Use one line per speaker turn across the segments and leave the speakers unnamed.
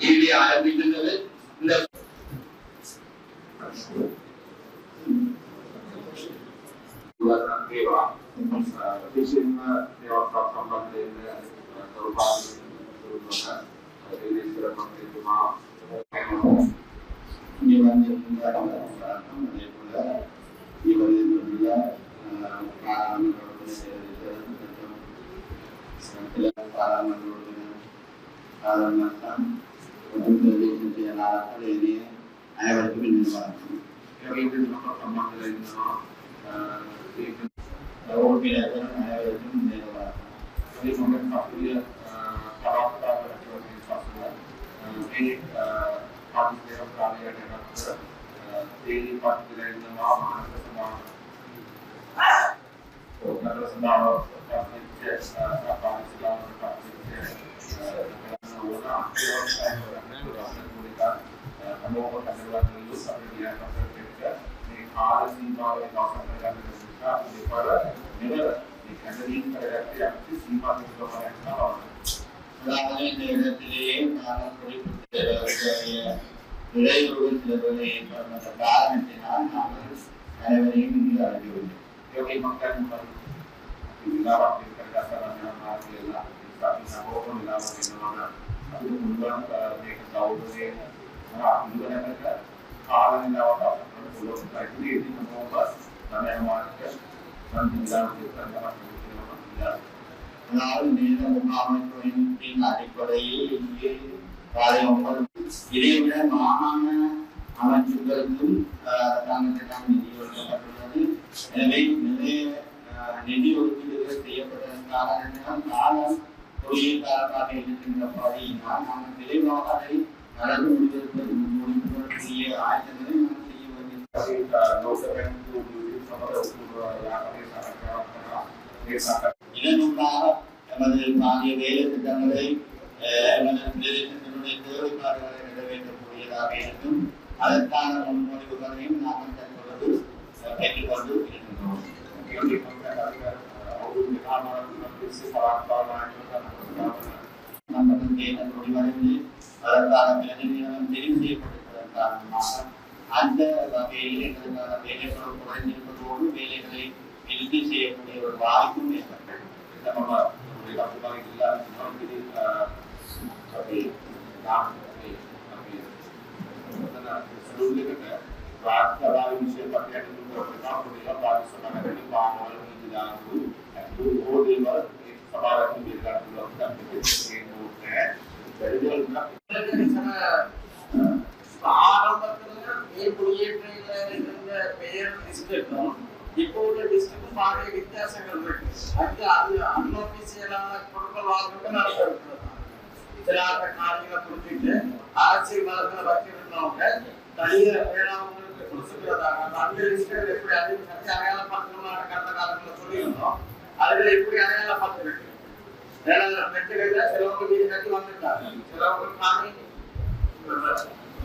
இங்கே ஆரம்பிக்கின்றது இந்த
Dewa, vision
Gracias. இந்த வணக்கம்
ini Prabhupada in
உறுப்பினர்கள் அனைவருக்கும் இந்த வணக்கம்
Jadi mungkin faktornya karakter dari fasilitas ini partai yang kali ada karakter dari partai yang nama ada semua ada semua partai yang apa Islam partai yang kamu akan melihat dulu sampai dia akan kerja di hal simpel yang kau sampaikan dengan kita di pada negara di kandang kerja yang simpel itu kemarin
அதாவது இந்த இடத்திலேயே நான் குறிப்பிட்ட இடையூறு சிலர்களை ஏற்படுத்த காரணத்தினால் நாங்கள் அனைவரையும் இங்கு அழைக்கவில்லை
Yogi makan dilawat di berdasarkan yang mati lah. Tapi nabo pun dilawat di mana. Tapi kemudian mereka tahu dari mana kemudian mereka kalau dilawat apa pun belum
நேர முகாமைத்துவத்தின் அடிப்படையில் இங்கே காலை ஒன்பது இதைவிட மாகாண நிதி ஒதுக்கப்பட்டுள்ளது எனவே நிறைய நிதி ஒதுக்கீடுகள் காரணத்தினால் காலம் அதை நடந்து முடிவதற்கு முடிவதற்குரிய வேண்டியது எமது பாரிய வேலை திட்டங்களை எமது பிரதேசத்தினுடைய தேவைப்பாடுகளை நிறைவேற்றக்கூடியதாக இருக்கும் அதற்கான முன்மொழிவுகளையும் நாங்கள் தற்பொழுது பெற்றுக்கொண்டு இருக்கின்றோம் முடிவடைந்து அதற்கான பிரதிநிதிகளும் தெரிவு செய்யப்பட்டிருப்பதன் காரணமாக அந்த வகையில் எங்களுக்கான வேலைகள் குறைந்திருப்பதோடு வேலைகளை இறுதி செய்யக்கூடிய ஒரு வாய்ப்பும் ஏற்பட்டது
kita mau memberikan kembali
இருக்கும் இப்போ உள்ள டிஸ்ட்ரிக்டும் பாரிய வித்தியாசங்கள் இருக்கு. அது அது அன்அபிஷியலான பொருட்கள் வாங்குறது நடக்கிறது சிலாட்ட காரியங்களை புரிஞ்சுட்டு அரசியல் மதத்தில் வச்சிருந்தவங்க தனிய வேளாண்மைக்கு கொடுத்துக்கிறதாக அந்த அந்த லிஸ்டில் எப்படி அது அடையாளம் பார்க்கணும்னு கடந்த காலத்தில் சொல்லியிருந்தோம். அதுல எப்படி அடையாளம் பார்த்துருக்கு ஏன்னா நெட்டுகளில் சிலவங்க வீடு கட்டி வந்திருக்காங்க சிலவங்க காணி.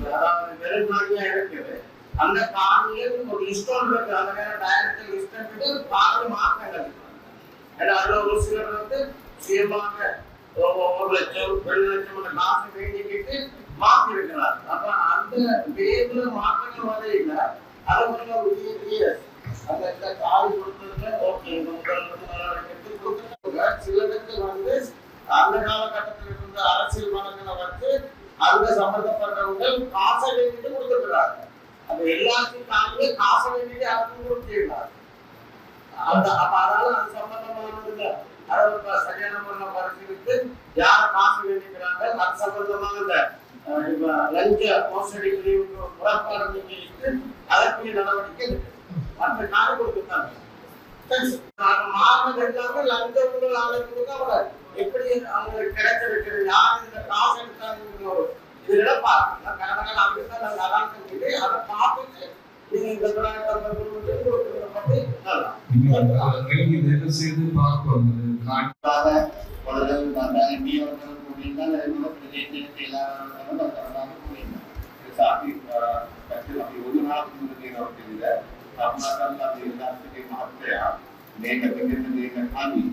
அதாவது வெறும் காணியா இருக்குது. அந்த காணியில் ஒரு லிஸ்ட் இருக்கு அந்த நேரம் டைரக்ட் லிஸ்ட் இருக்கு பாதி மாற்றங்கள் ஏன்னா அதுல ஒரு சிலர் வந்து சுயமாக ஒரு லட்சம் ரெண்டு லட்சம் அந்த காசு வேண்டிக்கிட்டு மாற்றி இருக்கிறார் அப்ப அந்த பேர்ல மாற்றங்கள் வர இல்லை. அது கொஞ்சம் ஒரு பெரிய அந்த இந்த காடு கொடுத்ததுல ஓகே சிலருக்கு வந்து அந்த காலகட்டத்தில் இருந்த அரசியல் மனங்களை வந்து அந்த சம்பந்தப்பட்டவர்கள் காசை வேண்டிட்டு கொடுத்துருக்காங்க அந்த எல்லாத்தையும் தாண்டி காசை வேண்டிட்டு யாருக்கும் கொடுத்துருக்காங்க அந்த அப்ப அதால அது சம்பந்தமானதுல அதாவது சரியான முறையில பரிசீலித்து யார் காசு வேண்டிக்கிறாங்க அது சம்பந்தமாக இந்த லஞ்ச மோசடி பிரிவுக்கு அதற்குரிய நடவடிக்கை மற்ற கொடுத்துருக்காங்க மாறினது எல்லாமே லஞ்ச ஊழல் ஆளுநருக்கு எப்படி அவங்களுக்கு கிடைச்சிருக்கிறது யார் இந்த காசு எடுத்தாங்க இது இழப்பாங்க கடந்த காலம் அப்படித்தான் அதான்
ನೇಕಾಗಿ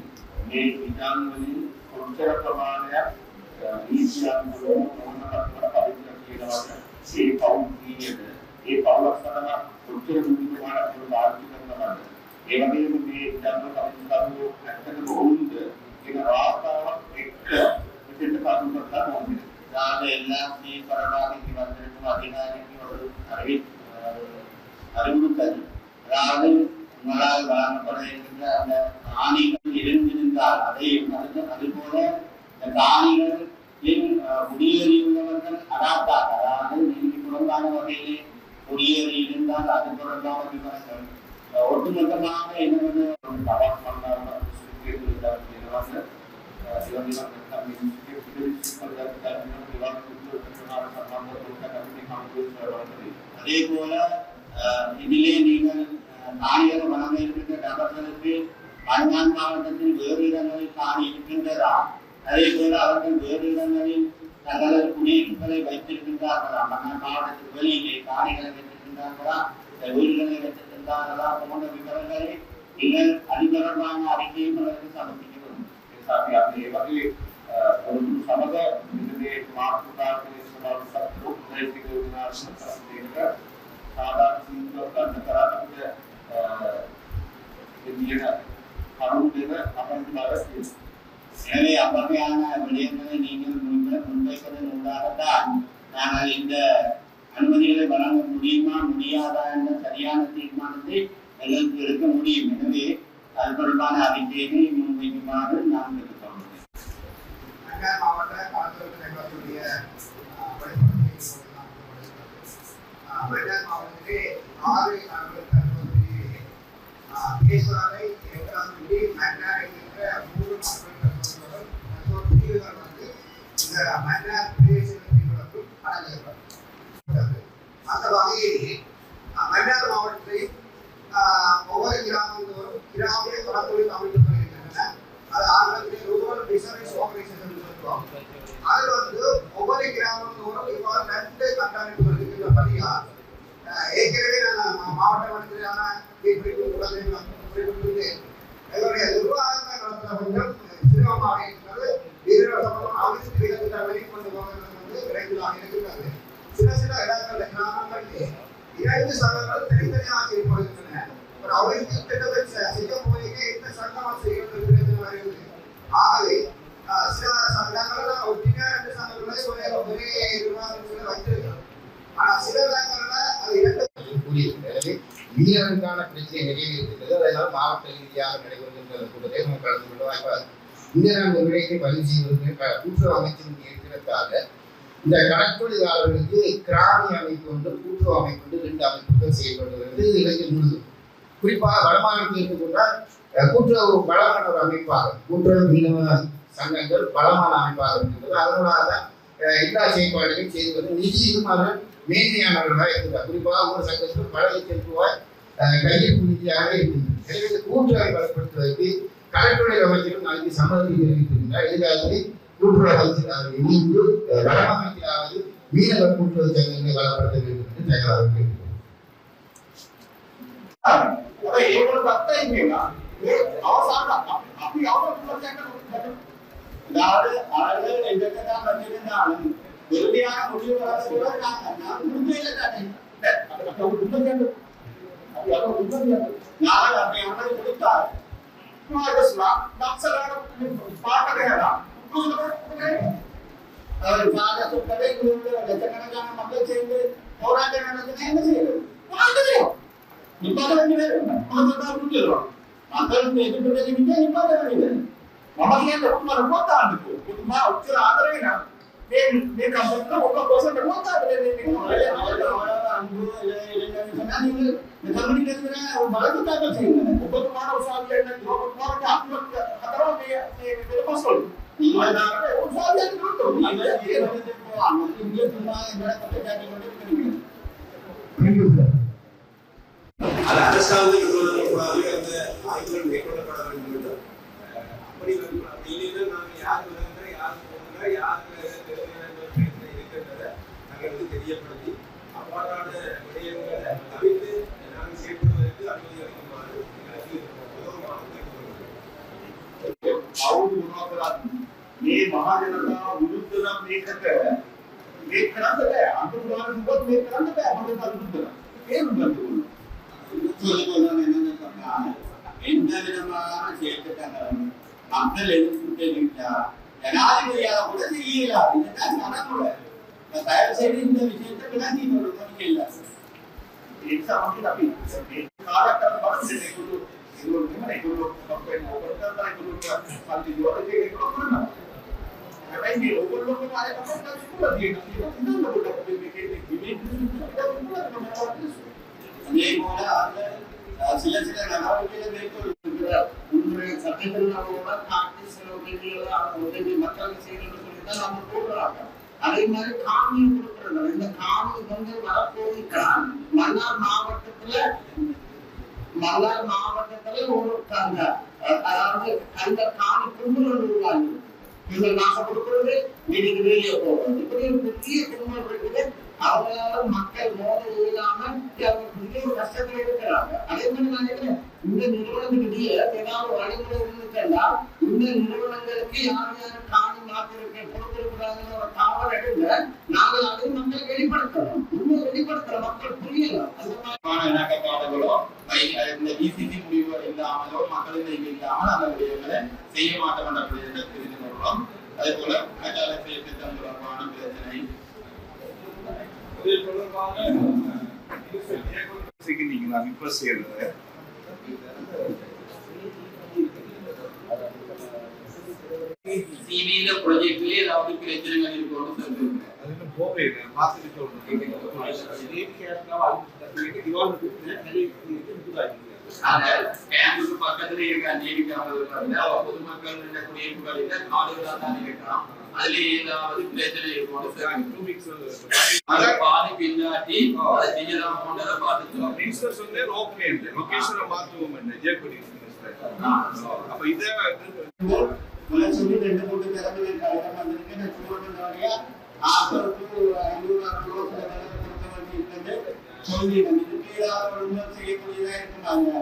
ನೇ ವಿಧಾನದಲ್ಲಿ ಕೊಂಚರ ಪ್ರಮಾಣದ ರೀತಿಯಾಗಿ ಪವಿತ್ರ ಕ್ರೀಡವಾಗಿದೆ ඒ පවුල් කීයද? ඒ පවුලක් සඳහා කොච්චර මුදල් මානසිකව භාවිත කරනවද ඒ වගේම මේ ධර්ම කරුණු ඇත්තටම
குடியேறி இருந்தால் அது தொடர்பான விவரங்கள் அஹ், ஒட்டுமொத்தமாக என்னவென்று ஒரு தவறு பண்ணாமல் சுருக்கி அதே போல அஹ், இதிலே நீங்கள் அஹ், காணிகளை வழங்க இருக்கின்ற நபர்களுக்கு மன்னான் மாவட்டத்தில் வேறு இடங்களில் காணி இருக்கின்றதா அதே போல அவர்கள் வேறு இடங்களில் தங்களது குடியிருப்புகளை வைத்திருக்கின்றார்களா மன்னான் மாவட்டத்தில் வெளியிலே காணிகளை வைத்திருந்தார்களா வீடுகளை வைத்திருந்தார்களா? போன்ற விவரங்களை நீங்கள் அது தொடர்பான அறிக்கையும் அவர்களுக்கு சமர்ப்பிக்க வேண்டும்.
அதே வகையில் ಒಂದು ಸಮದ ನಿಮಗೆ ಮಾತುಕತೆ ಸುಮಾರು ಸತ್ತು ಪ್ರಯತ್ನಗಳು ವಿನಾಶಕರದಿಂದ ಸಾಧಾರಣ ಸಿಂಧುಗಳನ್ನು ಕರಾತಕ್ಕೆ இந்தியன அருந்தத அமர்ந்தாரத்தில்
எனவே அவ்வகையான விடயங்களை நீங்கள் முன்வைப்பதன் ஊடாகத்தான் நாங்கள் இந்த அனுமதிகளை வழங்க முடியுமா முடியாதா என்ற சரியான தீர்மானத்தை எங்களுக்கு எடுக்க முடியும். எனவே அது தொடர்பான அறிக்கையை முன்வைக்குமாறு
நாங்கள் இரண்டு சங்கங்கள் தனித்தனியாக செயல்படுகின்றன ஒரு அபிவிருத்தி திட்டத்தை செய்ய போய் இந்த சங்கம் செய்கிறது ஆகவே அஹ், ரெண்டு சங்கங்களை ஒரே ஒரே வைத்திருக்கிறோம். ஆனா சில அது இரண்டு
கூறியிருக்கிறது. பிரச்சனை நிறைய மாவட்ட ரீதியாக நடைபெறுகின்ற கூட்டத்தை நம்ம கலந்து இந்த ஒரு விடயத்தை பதிவு செய்வதற்கு கூட்டுறவு அமைச்சின் இருக்கிறதுக்காக இந்த கடற்கொழிலாளர்களுக்கு கிராமி அமைப்பு ஒன்று கூட்டு அமைப்பு ஒன்று ரெண்டு அமைப்புகள் செய்யப்படுகிறது இலங்கை முழுதும். குறிப்பாக வடமாநிலத்தில் எடுத்துக்கொண்டால் கூட்டுறவு பலமான ஒரு அமைப்பாக கூட்டுறவு மீனவ சங்கங்கள் பலமான அமைப்பாக இருக்கின்றது. அதனால தான் எல்லா செயல்பாடுகளையும் செய்து வந்து நிதியும் அவர்கள் மேன்மையானவர்களாக இருக்கிறார் குறிப்பாக ஒரு சங்கத்தில் பல லட்சம் ரூபாய் கையிருப்பு நிதியாக இருக்கின்றன எனவே இந்த கூட்டுறவை பலப்படுத்துவதற்கு கடற்கொலை அமைச்சரும் நாளைக்கு சம்மதத்தை தெரிவித்திருக்கிறார். எதிர்காலத்தில் கூட்டுறவுகள் இணைந்து வடமாகாணத்திலாவது மீனவ கூட்டுறவு சங்கங்களை வளப்படுத்த வேண்டும் என்று
தயாராக
அதாவது அவர்கள் எங்கெல்லாம் வந்திருந்தாலும் இறுதியான முடிவு வர அவர் பாத சொன்னதே லட்சக்கணக்கான மக்கள் சேர்ந்து போராட்டம் நடத்தினா என்ன
செய்யணும் நிப்பாத வேண்டி வரும் மக்கள் புரிஞ்சிடறோம் மக்களுக்கு எதிர்ப்பு தெரிவிக்க நிப்பாத வேண்டி
வரும் మమ్మల్ని మనం పోతా అందుకు మా వచ్చిన ఆదరణ నేను నేను కంపెనీలో ఒక్క పర్సెంట్ పోతా మరొక ఒక్కొక్క మాట ఒకసారి ఒక్కొక్క మాట ఆ తర్వాత Thank you, sir. මහා ජනතාව විරුද්ධ නම්
මේකට මේ කරන්න බෑ. අනුරාධපුර දුවත් මේ කරන්න බෑ.
මම ඒක විරුද්ධ කරනවා. ඒ විරුද්ධ කරනවා නේද එන්නලෙනවා ජීවිතකරන අන්නලෙන් සුදෙලිතා ජනාධිපතියා කොට සීලා ඉන්න අනකොල සයර් සෙඩින් ඉන්න විශේෂ කරලා
තියෙනවා කියලා ඒක තමයි. අපි මේ කාර්යයක් කරන බලන්නේ ඒගොල්ලෝ ඒගොල්ලෝ තමයි ඒගොල්ලෝ අපේ ඕවර් කරලා ඒගොල්ලෝ පන්ති දොරේ ඒගොල්ලෝ කරනවා
Thank you. சில சில நடவடிக்கைகளை
நம்ம போடுறாங்க அதே மாதிரி காணொலி கொடுக்கிறாங்க இந்த காணொலி வந்து வரப்போகிறான் மன்னார் மாவட்டத்துல மன்னார் மாவட்டத்துல ஒரு அதாவது அந்த காணி கும்பல் உருவாகி நீங்கள் நாசப்படுத்துவது கொடுக்கிறது வீட்டுக்கு வெளியே போகிறது இப்படி ஒரு பெரிய கும்பல் இருக்குது அவங்களால மக்கள் மோத இல்லாம அவங்க பெரிய ஒரு கஷ்டத்துல இருக்கிறாங்க. அதே மாதிரி நான் நினைக்கிறேன் இந்த நிறுவனங்களுடைய ஏதாவது வழிமுறை இருந்துச்சுன்னா இந்த நிறுவனங்களுக்கு யார் யார் காணி மாத்திருக்க கொடுத்திருக்கிறாங்கன்னு ஒரு தகவல் எடுங்க. நாங்கள் அதை மக்களை வெளிப்படுத்தணும் இன்னும் வெளிப்படுத்துற மக்கள் புரியலாம் அந்த மாதிரி
இணக்கப்பாடுகளோ இந்த டிசிசி முடிவு இல்லாமலோ மக்கள் இல்லாமல் அந்த விடயங்களை செய்ய மாட்டோம் என்ற கொள்கிறோம் அதே போல கட்டாள திட்டம் தொடர்பான பிரச்சனை
இது தொடர்பாக நீங்க நான் இப்ப செய்யறது
சிவியில ப்ரொஜெக்ட்லயே ஏதாவது பிரச்சனைகள்
அதுக்கு போவே பார்த்துட்டு
அந்த கேம்புக்கு பக்கத்துல இருக்க நீடிக்காமல் பொதுமக்கள் குடியிருப்புகளில் காடுகளா தான் இருக்கலாம் அதுல ஏதாவது பிரச்சனை இருக்கும்னு பாதிப்பு இல்லாட்டி அதை செய்யலாம் போன்றதை பார்த்துக்கலாம்
ஓகே லொகேஷனை மாற்றுவோம் ஜெயக்குடி அப்ப இதை
சொல்லி ரெண்டு மூணு ஐநூறு அறுநூறு கொடுக்க வேண்டியிருக்கிறது செய்யக்கூடியதா இருக்குமாங்க